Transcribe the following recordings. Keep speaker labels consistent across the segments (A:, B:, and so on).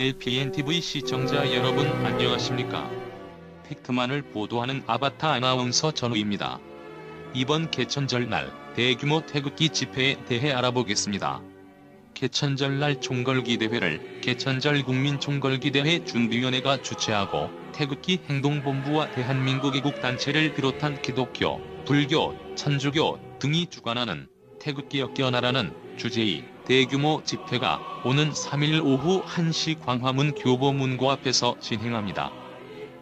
A: LPNTV 시청자 여러분 안녕하십니까? 팩트만을 보도하는 아바타 아나운서 전우입니다. 이번 개천절 날 대규모 태극기 집회에 대해 알아보겠습니다. 개천절 날 총걸기 대회를 개천절 국민총걸기대회 준비위원회가 주최하고 태극기 행동본부와 대한민국 애국단체를 비롯한 기독교, 불교, 천주교 등이 주관하는 태극기 역겨나라는 주제의 대규모 집회가 오는 3일 오후 1시 광화문 교보문고 앞에서 진행합니다.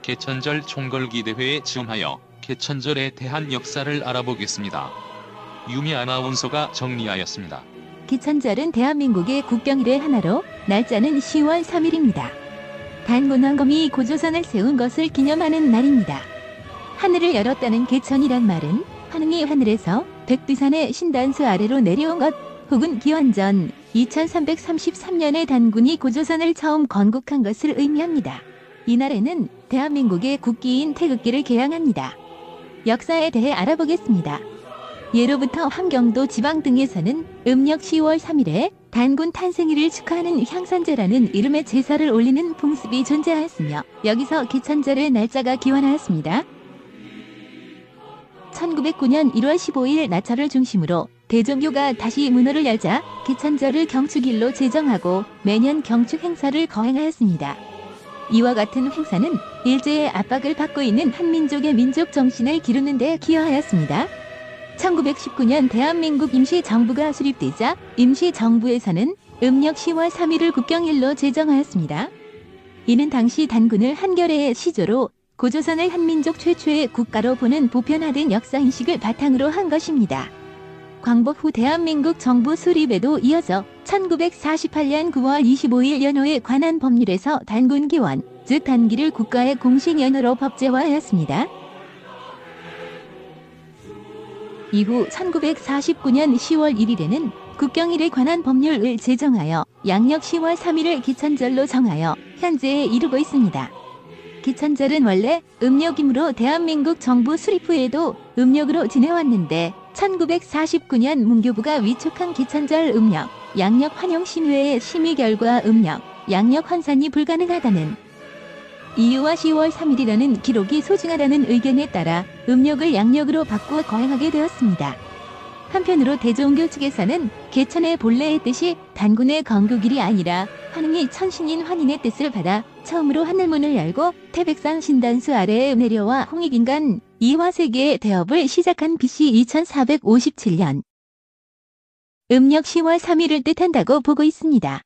A: 개천절 총걸기 대회에 즈음하여 개천절에 대한 역사를 알아보겠습니다. 유미 아나운서가 정리하였습니다.
B: 기천절은 대한민국의 국경일의 하나로 날짜는 10월 3일입니다. 단군왕검이 고조선을 세운 것을 기념하는 날입니다. 하늘을 열었다는 개천이란 말은 하능이 하늘에서 백두산의 신단수 아래로 내려온 것 혹은 기원전 2333년에 단군이 고조선을 처음 건국한 것을 의미합니다. 이날에는 대한민국의 국기인 태극기를 개양합니다. 역사에 대해 알아보겠습니다. 예로부터 함경도 지방 등에서는 음력 10월 3일에 단군 탄생일을 축하하는 향산제라는 이름의 제사를 올리는 풍습이 존재하였으며 여기서 기천절의 날짜가 기원하였습니다. 1909년 1월 15일 나철을 중심으로 대종교가 다시 문호를 열자 기천절을 경축일로 제정하고 매년 경축 행사를 거행하였습니다. 이와 같은 행사는 일제의 압박을 받고 있는 한민족의 민족 정신을 기르는 데 기여하였습니다. 1919년 대한민국 임시정부가 수립되자 임시정부에서는 음력 10월 3일을 국경일로 제정하였습니다. 이는 당시 단군을 한겨레의 시조로 고조선을 한민족 최초의 국가로 보는 보편화된 역사인식을 바탕으로 한 것입니다. 광복 후 대한민국 정부 수립에도 이어져 1948년 9월 25일 연호에 관한 법률에서 단군 기원, 즉 단기를 국가의 공식 연호로 법제화하였습니다. 이후 1949년 10월 1일에는 국경일에 관한 법률을 제정하여 양력 10월 3일을 기천절로 정하여 현재에 이르고 있습니다. 기천절은 원래 음력이므로 대한민국 정부 수립 후에도 음력으로 지내왔는데 1949년 문교부가 위촉한 기천절 음력, 양력 환영 신회의 심의 결과 음력, 양력 환산이 불가능하다는 이유와 10월 3일이라는 기록이 소중하다는 의견에 따라 음력을 양력으로 바꾸어 거행하게 되었습니다. 한편으로 대종교 측에서는 개천의 본래의 뜻이 단군의 건국일이 아니라 환웅이 천신인 환인의 뜻을 받아 처음으로 하늘문을 열고 태백산 신단수 아래에 내려와 홍익인간 이화세계의 대업을 시작한 BC 2457년 음력 10월 3일을 뜻한다고 보고 있습니다.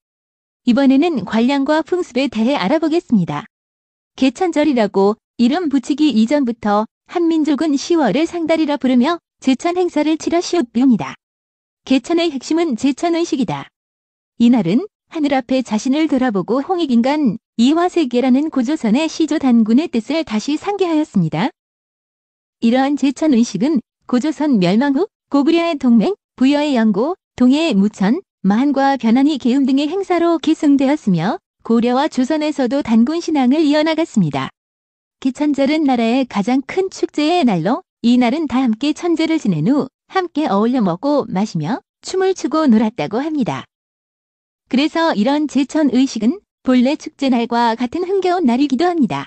B: 이번에는 관량과 풍습에 대해 알아보겠습니다. 개천절이라고 이름 붙이기 이전부터 한민족은 10월을 상달이라 부르며 제천 행사를 치러 시옷비웁니다. 개천의 핵심은 제천의식이다. 이날은 하늘 앞에 자신을 돌아보고 홍익인간 이화세계라는 고조선의 시조 단군의 뜻을 다시 상기하였습니다. 이러한 제천 의식은 고조선 멸망 후 고구려의 동맹, 부여의 영고, 동해의 무천, 만과 변환이 계음 등의 행사로 계승되었으며 고려와 조선에서도 단군 신앙을 이어나갔습니다. 기천절은 나라의 가장 큰 축제의 날로 이 날은 다 함께 천재를 지낸 후 함께 어울려 먹고 마시며 춤을 추고 놀았다고 합니다. 그래서 이런 제천 의식은 본래 축제날과 같은 흥겨운 날이기도 합니다.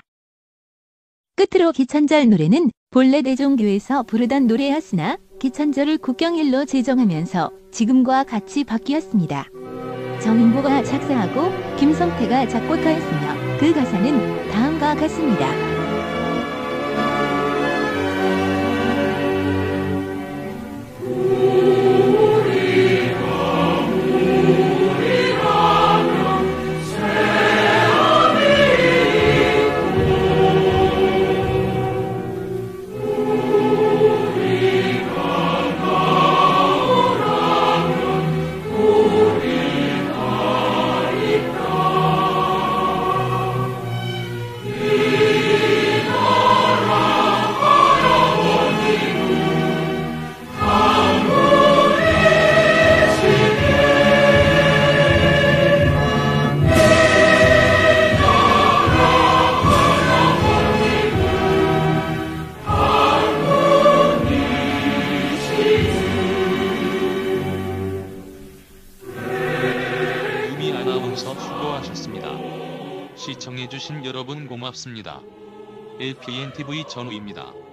B: 끝으로 기천절 노래는 본래 대종교에서 부르던 노래였으나 기천절을 국경일로 제정하면서 지금과 같이 바뀌었습니다. 정인보가 작사하고 김성태가 작곡하였으며 그 가사는 다음과 같습니다.
A: 수고하셨습니다. 시청해주신 여러분 고맙습니다. LPNTV 전우입니다.